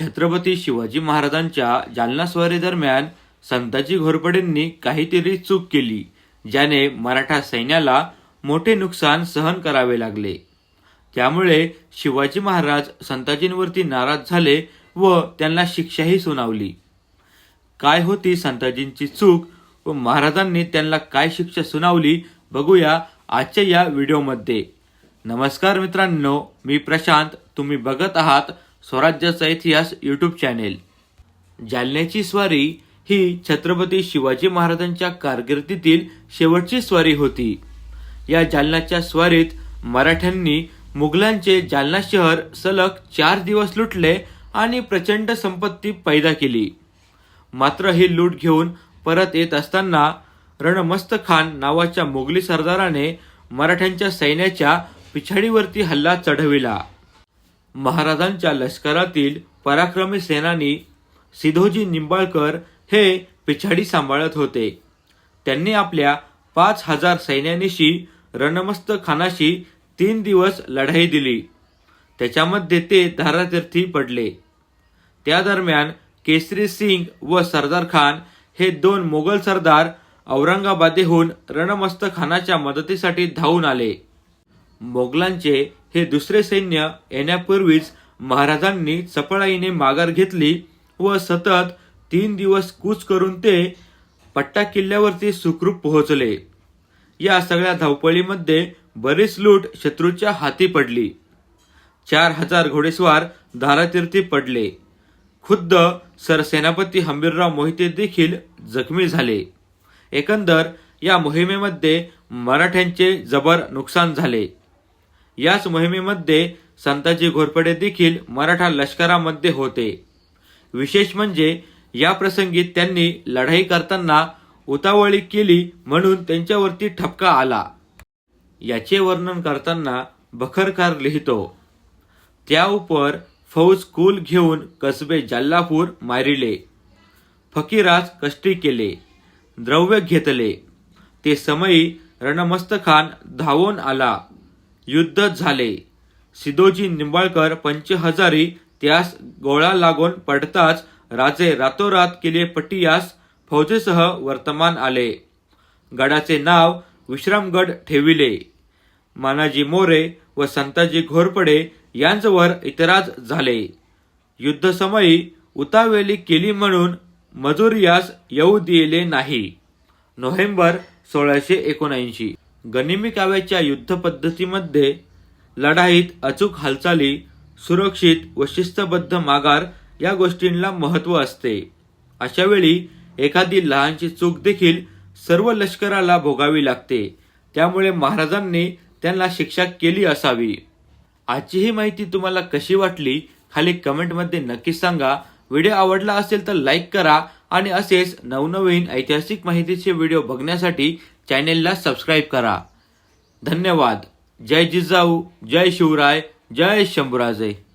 छत्रपती शिवाजी महाराजांच्या जालना स्वारीदरम्यान संताजी घोरपडेंनी काहीतरी चूक केली ज्याने मराठा सैन्याला मोठे नुकसान सहन करावे लागले. त्यामुळे शिवाजी महाराज संताजींवरती नाराज झाले व त्यांना शिक्षाही सुनावली. काय होती संताजींची चूक व महाराजांनी त्यांना काय शिक्षा सुनावली बघूया आजच्या या व्हिडिओमध्ये. नमस्कार मित्रांनो मी प्रशांत. तुम्ही बघत आहात स्वराज्याचा इतिहास यूट्यूब चॅनेल जालन्याची स्वारी ही छत्रपती शिवाजी महाराजांच्या कारकिर्दीतील शेवटची स्वारी होती. या जालन्याच्या स्वारीत मराठ्यांनी मुघलांचे जालना शहर सलग चार दिवस लुटले आणि प्रचंड संपत्ती पैदा केली. मात्र ही लूट घेऊन परत येत असताना रणमस्त खान नावाच्या मोगली सरदाराने मराठ्यांच्या सैन्याच्या पिछाडीवरती हल्ला चढविला. महाराजांच्या लष्करातील पराक्रमी सेनानी सिधोजी निंबाळकर हे पिछाडी सांभाळत होते. त्यांनी आपल्या पाच हजार सैन्यानिशी रणमस्त खानाशी तीन दिवस लढाई दिली. त्याच्यामध्ये ते धारातीर्थी पडले. त्या दरम्यान केसरी सिंग व सरदार खान हे दोन मोगल सरदार औरंगाबादेहून रणमस्त खानाच्या मदतीसाठी धावून आले. मोगलांचे हे दुसरे सैन्य येण्यापूर्वीच महाराजांनी चपळाईने माघार घेतली व सतत तीन दिवस कूच करून ते पट्टा किल्ल्यावरती सुखरूप पोहोचले. या सगळ्या धावपळीमध्ये बरीच लूट शत्रूच्या हाती पडली. चार हजार घोडेस्वार धारातीर्थी पडले. खुद्द सरसेनापती हंबीरराव मोहिते देखील जखमी झाले. एकंदर या मोहिमेमध्ये मराठ्यांचे जबर नुकसान झाले. याच मोहिमेमध्ये संताजी घोरपडे देखील मराठा लष्करामध्ये होते. विशेष म्हणजे या प्रसंगी त्यांनी लढाई करताना उतावळी केली म्हणून त्यांच्यावरती ठपका आला. याचे वर्णन करताना बखरकार लिहितो. त्या उपर फौज कुल घेऊन कसबे जल्लापूर मारिले. फकीरास कष्टी केले. द्रव्य घेतले. ते समयी रणमस्त खान धावून आला. युद्ध झाले. सिदोजी निंबाळकर पंचहजारी त्यास गोळा लागून पडताच राजे रातोरात किले पटियास फौजेसह वर्तमान आले. गडाचे नाव विश्रामगड ठेविले. मानाजी मोरे व संताजी घोरपडे यांच्यावर इतराज झाले. युद्धसमयी उतावेली केली म्हणून मजुरियास येऊ दिले नाही. नोव्हेंबर सोळाशे एकोणऐंशी. गनिमी काव्याच्या युद्धपद्धतीमध्ये लढाईत अचूक हालचाली सुरक्षित व शिस्तबद्ध माघार या गोष्टींना महत्त्व असते. अशावेळी एखादी लहानशी चूक देखील सर्व लष्कराला भोगावी लागते. त्यामुळे महाराजांनी त्यांना शिक्षा केली असावी. आजची ही माहिती तुम्हाला कशी वाटली खाली कमेंटमध्ये नक्की सांगा. व्हिडिओ आवडला असेल तर लाईक करा आणि असेच नवनवीन ऐतिहासिक माहितीचे व्हिडिओ बघण्यासाठी चॅनेलला सबस्क्राईब करा. धन्यवाद. जय जिजाऊ जय शिवराय जय शंभूराजे.